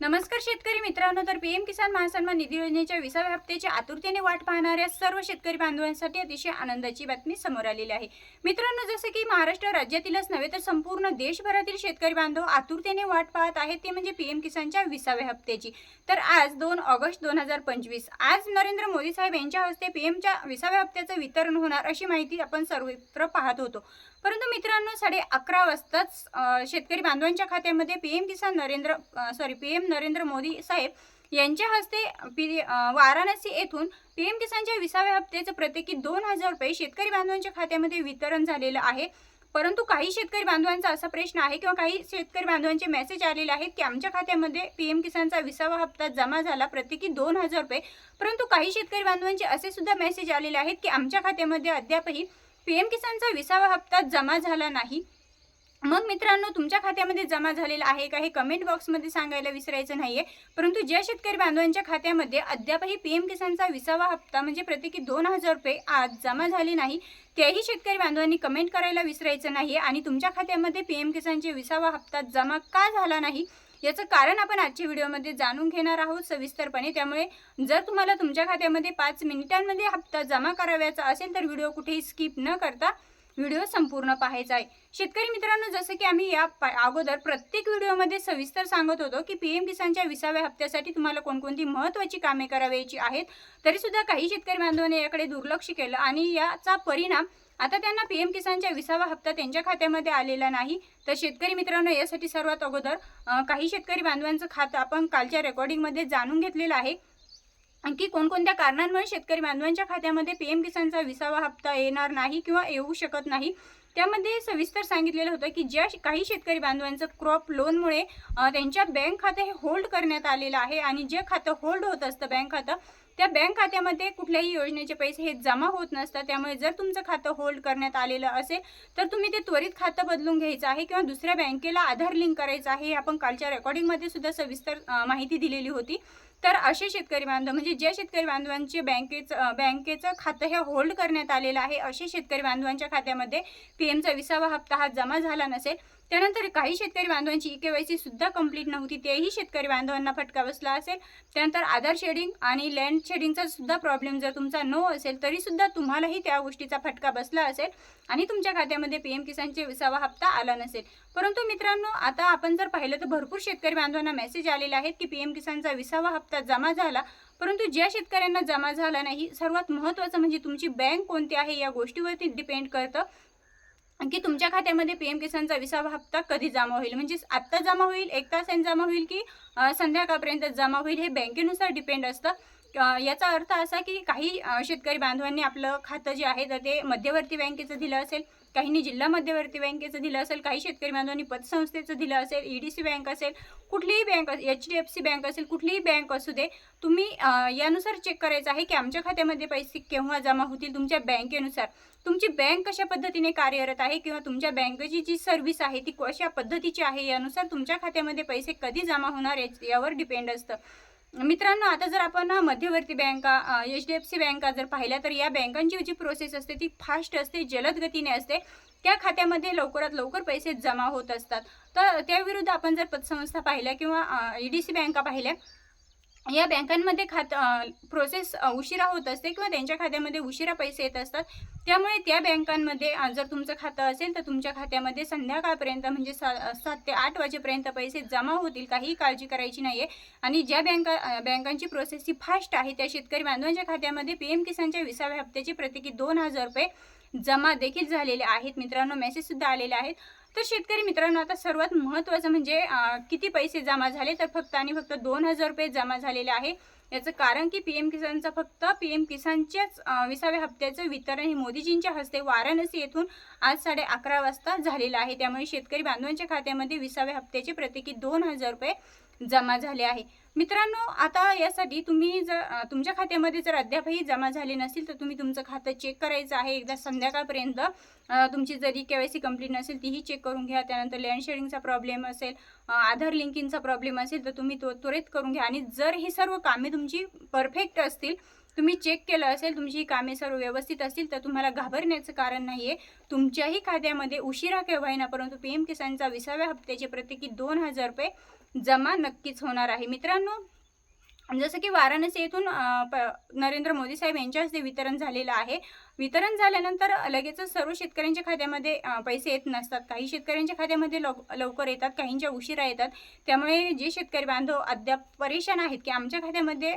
नमस्कार शेतकरी मित्रांनो तर पीएम किसान महासन्मान निधी योजनेच्या विसाव्या हप्त्याची आतुरतेने वाट पाहणाऱ्या सर्व शेतकरी बांधवांसाठी अतिशय आनंदाची बातमी समोर आलेली आहे. मित्रांनो जसं की महाराष्ट्र राज्यातीलच नव्हे तर संपूर्ण देशभरातील शेतकरी बांधव आतुरतेने वाट पाहत आहेत ते म्हणजे पीएम किसानच्या विसाव्या हप्त्याची. तर आज दोन ऑगस्ट दोन हजार पंचवीस आज नरेंद्र मोदी साहेब यांच्या हस्ते पीएमच्या विसाव्या हप्त्याचं वितरण होणार अशी माहिती आपण सर्वत्र पाहत होतो. परंतु मित्रांनो साडे अकरा वाजताच शेतकरी बांधवांच्या खात्यामध्ये PM Kisan Narendra sorry PM Narendra Modi साहेब यांच्या हस्ते पी वाराणसी येथून पीएम किसानच्या विसाव्या हप्त्याचं प्रत्येकी दोन हजार रुपये शेतकरी बांधवांच्या खात्यामध्ये वितरण झालेलं आहे. परंतु काही शेतकरी बांधवांचा असा प्रश्न आहे किंवा काही शेतकरी बांधवांचे मेसेज आलेले आहेत की आमच्या खात्यामध्ये पीएम किसानचा विसावा हप्ता जमा झाला प्रत्येकी दोन हजार रुपये. परंतु काही शेतकरी बांधवांचे असे सुद्धा मेसेज आलेले आहेत की आमच्या खात्यामध्ये अद्यापही पीएम किसानचा विसावा हप्ता जमा झाला नाही. मग मित्रांनो तुमच्या खात्यामध्ये जमा झालेला आहे का हे कमेंट बॉक्समध्ये सांगायला विसरायचं नाहीये. परंतु ज्या शेतकरी बांधवांच्या खात्यामध्ये अद्यापही पीएम किसानचा विसावा हप्ता म्हणजे प्रत्येकी दोन हजार रुपये आज जमा झाले नाही त्याही शेतकरी बांधवांनी कमेंट करायला विसरायचं नाही आणि तुमच्या खात्यामध्ये पीएम किसानचे विसावा हप्ता जमा का झाला नाही याचं कारण आपण आजच्या व्हिडिओमध्ये जाणून घेणार आहोत सविस्तरपणे. त्यामुळे जर तुम्हाला तुमच्या खात्यामध्ये पाच मिनिटांमध्ये हप्ता जमा करावयाचा असेल तर व्हिडिओ कुठेही स्किप न करता व्हिडिओ संपूर्ण पाहायचा आहे. शेतकरी मित्रांनो जसं की आम्ही या पा- अगोदर प्रत्येक व्हिडिओमध्ये सविस्तर सांगत होतो की पी एम किसानच्या विसाव्या हप्त्यासाठी तुम्हाला कोणकोणती महत्त्वाची कामे करावयाची आहेत तरीसुद्धा काही शेतकरी बांधवांनी याकडे दुर्लक्ष केलं आणि याचा परिणाम आता त्यांना पी एम किसानच्या विसावा हप्ता त्यांच्या खात्यामध्ये आलेला नाही. तर शेतकरी मित्रांनो यासाठी सर्वात अगोदर काही शेतकरी बांधवांचं खातं आपण कालच्या रेकॉर्डिंगमध्ये जाणून घेतलेलं आहे. आणखी कोणकोणत्या कारणांमुळे शेतकरी बांधवांच्या खात्यामध्ये पीएम किसानचा विसावा हप्ता येणार नाही किंवा येऊ शकत नाही? त्यामध्ये सविस्तर सांगितलेलं होतं की ज्या काही शेतकरी बांधवांचं क्रॉप लोनमुळे त्यांच्या बँक खातं हे होल्ड करण्यात आलेलं आहे आणि जे खातं होल्ड होत असतं बँक खातं त्या बँक खात्यामध्ये कुठल्याही योजनेचे पैसे हे जमा होत नसतात. त्यामुळे जर तुमचं खातं होल्ड करण्यात आलेलं असेल तर तुम्ही ते त्वरित खातं बदलून घ्यायचं आहे किंवा दुसऱ्या बँकेला आधार लिंक करायचं आहे. हे आपण कालच्या रेकॉर्डिंगमध्ये सुद्धा सविस्तर माहिती दिलेली होती. तर असे शेतकरी बांधव म्हणजे ज्या शेतकरी बांधवांचे बँकेचं बँकेचं खातं हे होल्ड करण्यात आलेलं आहे असे शेतकरी बांधवांच्या खात्यामध्ये पी एमचा विसावा हप्ता हा जमा झाला नसेल त्यानंतर काही शेतकरी बांधवांची ई के वाय सी सुद्धा कंप्लीट नव्हती. तेही शेतकरी बांधवांना फटका बसला असेल. त्यानंतर आधार शेडिंग आणि लँड शेडिंगचा सुद्धा प्रॉब्लेम जर तुमचा नो असेल तरी सुद्धा तुम्हालाही त्या गोष्टीचा फटका बसला असेल आणि तुमच्या खात्यामध्ये पी एम किसानचे विसावा हप्ता आला नसेल. परंतु मित्रांनो आता आपण जर पाहिलं तर भरपूर शेतकरी बांधवांना मेसेज आलेले आहेत की पी एम किसानचा विसावा हप्ता जमा झाला. परंतु ज्या शेतकऱ्यांना जमा झाला नाही सर्वात महत्त्वाचं म्हणजे तुमची बँक कोणती आहे या गोष्टीवरती डिपेंड करतं. की तुमच्या खात्यामध्ये पी एम किसानचा विसावा हप्ता कधी जमा होईल? म्हणजे आत्ता जमा होईल एक तासाने जमा होईल की संध्याकाळपर्यंत जमा होईल हे बँकेनुसार डिपेंड असतं. याचा अर्थ असा की काही शेतकरी बांधवांनी आपलं खातं जे आहे तर ते मध्यवर्ती बँकेचं दिलं असेल. काहींनी जिल्हा मध्यवर्ती बँकेचं दिलं असेल काही शेतकरी बांधवांनी पतसंस्थेचं दिलं असेल ई डी सी बँक असेल कुठलीही bank H D F C bank असेल कुठलीही बँक असू दे तुम्ही यानुसार चेक करायचं आहे की आमच्या खात्यामध्ये पैसे केव्हा जमा होतील तुमच्या बँकेनुसार. तुमची बँक कशा पद्धतीने कार्यरत आहे किंवा तुमच्या बँकेची जी सर्व्हिस आहे ती कशा पद्धतीची आहे यानुसार तुमच्या खात्यामध्ये पैसे कधी जमा होणार याच- यावर डिपेंड असतं. मित्रांनो आता जर आपण मध्यवर्ती बँका एच डी एफ सी बँका जर पाहिल्या तर या बँकांची जी प्रोसेस असते ती फास्ट असते जलद गतीने असते. त्या खात्यामध्ये लवकरात लवकर पैसे जमा होत असतात. तर त्याविरुद्ध आपण जर पतसंस्था पाहिल्या किंवा ई डी सी बँका पाहिल्या या बँकांमध्ये खात प्रोसेस उशिरा होत असते किंवा त्यांच्या खात्यामध्ये उशिरा पैसे येत असतात. त्यामुळे त्या बँकांमध्ये जर तुमचं खातं असेल तर तुमच्या खात्यामध्ये संध्याकाळपर्यंत म्हणजे सा सात ते आठ वाजेपर्यंत पैसे जमा होतील. काहीही काळजी करायची नाही आहे आणि ज्या बँका बँकांची प्रोसेस ही फास्ट आहे त्या शेतकरी बांधवांच्या खात्यामध्ये पी एम किसानच्या विसाव्या हप्त्याचे प्रत्येकी दोन हजार रुपये जमा देखील झालेले आहेत. मित्रांनो मेसेजसुद्धा आलेले आहेत. तर शेतकरी मित्रांनो आता सर्वात महत्त्वाचं म्हणजे किती पैसे जमा झाले? तर फक्त आणि फक्त दोन हजार रुपये जमा झालेले आहे. याचं कारण की पी एम किसानचा फक्त पी एम किसानच्याच विसाव्या हप्त्याचं वितरण हे मोदीजींच्या हस्ते वाराणसी येथून आज साडे अकरा वाजता झालेलं आहे. त्यामुळे शेतकरी बांधवांच्या खात्यामध्ये विसाव्या हप्त्याचे प्रत्येकी दोन हजार रुपये जमा झाले आहे. मित्रांनो आता यासाठी तुम्ही जर तुमच्या खात्यामध्ये जर अद्यापही जमा झाले नसेल तर तुम्ही तुमचं खातं चेक करायचं आहे. एकदा संध्याकाळपर्यंत तुमची जरी के वाय सी कंप्लीट नसेल तीही चेक करून घ्या. त्यानंतर लँड शेडिंगचा प्रॉब्लेम असेल आधार लिंकिंगचा प्रॉब्लेम असेल तर तुम्ही तो त्वरित करून घ्या. आणि जर ही सर्व कामे तुमची परफेक्ट असतील तुम्ही चेक केलं असेल तुमची ही कामे सर्व व्यवस्थित असतील तर तुम्हाला घाबरण्याचं कारण नाही आहे तुमच्याही खात्यामध्ये उशिरा केव्हा ना परंतु पी एम किसानचा विसाव्या हप्त्याचे प्रत्येकी दोन हजार रुपये जमा नक्कीच होणार आहे. मित्रांनो जसं की वाराणसी येथून प- नरेंद्र मोदी साहेब यांच्या हस्ते वितरण झालेलं आहे. वितरण झाल्यानंतर लगेचच सर्व शेतकऱ्यांच्या खात्यामध्ये पैसे येत नसतात. काही शेतकऱ्यांच्या खात्यामध्ये लव लवकर येतात काहींच्या उशिरा येतात. त्यामुळे जे शेतकरी बांधव अद्याप परेशान आहेत की आमच्या खात्यामध्ये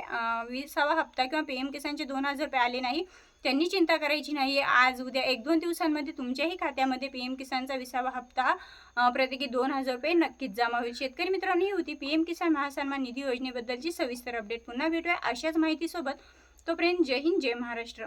विसावा हप्ता किंवा पी एम किसानचे दोन हजार रुपये आले नाही त्यांनी चिंता करायची नाही. आज उद्या एक दोन दिवसांमध्ये तुमच्याही खात्यामध्ये पी एम किसानचा विसावा हप्ता प्रत्येकी दोन हजार रुपये नक्कीच जमा होईल. शेतकरी मित्रांनो ही होती पी एम किसान महासन्मान निधी योजनेबद्दलची सविस्तर अपडेट पुन्हा भेटूया अशाच माहितीसोबत. तोपर्यंत जय हिंद जय महाराष्ट्र.